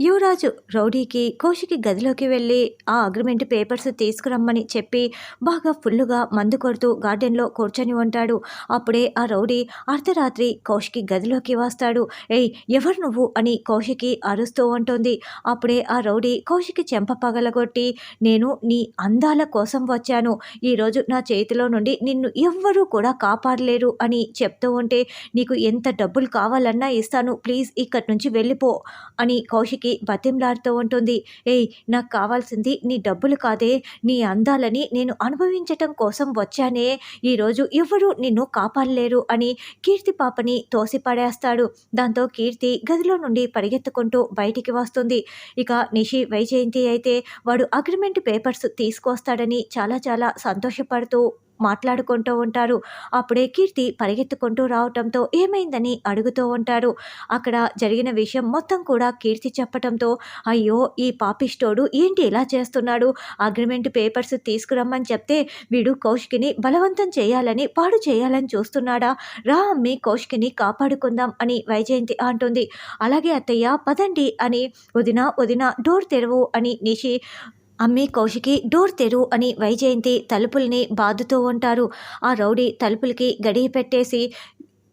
యువరాజు రౌడీకి కోషికి గదిలోకి వెళ్ళి ఆ అగ్రిమెంట్ పేపర్స్ తీసుకురమ్మని చెప్పి బాగా ఫుల్లుగా మందు కొడుతూ గార్డెన్లో కూర్చొని ఉంటాడు. అప్పుడే ఆ రౌడీ అర్ధరాత్రి కౌశికి గదిలోకి వస్తాడు. ఏయ్ ఎవరు నువ్వు? అని కౌశికి అరుస్తూ ఉంటుంది. అప్పుడే ఆ రౌడీ కౌశికి చెంప పగలగొట్టి నేను నీ అందాల కోసం వచ్చాను. ఈరోజు నా చేతిలో నుండి నిన్ను ఎవ్వరూ కూడా కాపాడలేరు అని చెప్తూ ఉంటే నీకు ఎంత డబ్బులు కావాలన్నా ఇస్తాను. ప్లీజ్ ఇక్కడి నుంచి వెళ్ళిపో అని కౌశికి బతింలాడుతూ ఉంటుంది. ఏయ్ నాకు కావాల్సింది నీ డబ్బులు కాదే నీ అందాలని నేను అనుభవించటం కోసం వచ్చానే. ఈరోజు ఎవరు నిన్ను కాపాడలేరు అని కీర్తి పాపని తోసిపడేస్తాడు దాంతో కీర్తి గదిలో నుండి పరిగెత్తుకుంటూ బయటికి వస్తుంది. ఇక నిషి వైజయంతి అయితే వాడు అగ్రిమెంట్ పేపర్స్ తీసుకొస్తాడని చాలా చాలా సంతోషపడుతూ మాట్లాడుకుంటూ ఉంటారు. అప్పుడే కీర్తి పరిగెత్తుకుంటూ రావటంతో ఏమైందని అడుగుతూ ఉంటారు. అక్కడ జరిగిన విషయం మొత్తం కూడా కీర్తి చెప్పటంతో అయ్యో ఈ పాపిస్టోడు ఏంటి ఇలా చేస్తున్నాడు? అగ్రిమెంట్ పేపర్స్ తీసుకురమ్మని చెప్తే వీడు కౌశికిని బలవంతం చేయాలని పాడు చేయాలని చూస్తున్నాడా? రా అమ్మి కౌశికిని కాపాడుకుందాం అని వైజయంతి అంటుంది. అలాగే అత్తయ్య పదండి అని వదిన వదిన డోర్ తెరవు అని నిషి అమ్మి కౌశికి డోర్ తెరు అని వైజయంతి తలుపుల్ని బాదుతూ ఉంటారు. ఆ రౌడీ తలుపులకి గడియ పెట్టేసి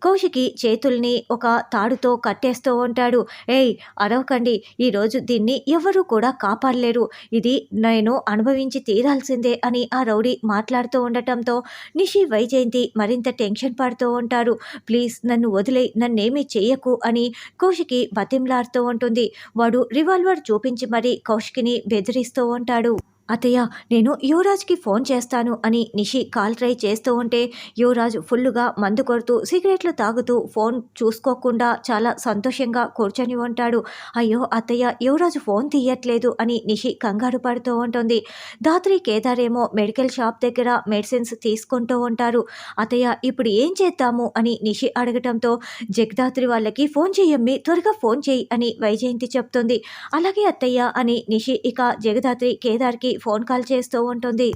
కౌశికి చేతుల్ని ఒక తాడుతో కట్టేస్తూ ఉంటాడు. ఏయ్ అరవకండి. ఈరోజు దీన్ని ఎవరూ కూడా కాపాడలేరు. ఇది నేను అనుభవించి తీరాల్సిందే అని ఆ రౌడీ మాట్లాడుతూ ఉండటంతో నిషి వైజయంతి మరింత టెన్షన్ పడుతూ ఉంటారు. ప్లీజ్ నన్ను వదిలే నన్నేమీ చెయ్యకు అని కౌశికి బతింలాడుతూ ఉంటుంది. వాడు రివాల్వర్ చూపించి మరీ కౌశికిని బెదిరిస్తూ ఉంటాడు. అతయ్య నేను యువరాజ్కి ఫోన్ చేస్తాను అని నిషి కాల్ ట్రై చేస్తూ ఉంటే యువరాజ్ ఫుల్లుగా మందు కొడుతూ సిగరెట్లు తాగుతూ ఫోన్ చూసుకోకుండా చాలా సంతోషంగా కూర్చొని ఉంటాడు. అయ్యో అత్తయ్య యువరాజు ఫోన్ తీయట్లేదు అని నిషి కంగారు పడుతూ ఉంటుంది. దాత్రి కేదారేమో మెడికల్ షాప్ దగ్గర మెడిసిన్స్ తీసుకుంటూ ఉంటారు. అతయ్య ఇప్పుడు ఏం చేద్దాము అని నిషి అడగటంతో జగదాత్రి వాళ్ళకి ఫోన్ చేయమ్మి త్వరగా ఫోన్ చెయ్యి అని వైజయంతి చెప్తుంది. అలాగే అత్తయ్య అని నిషి ఇక జగదాత్రి కేదార్కి ఫోన్ కాల్ చేస్తూ ఉంటుంది.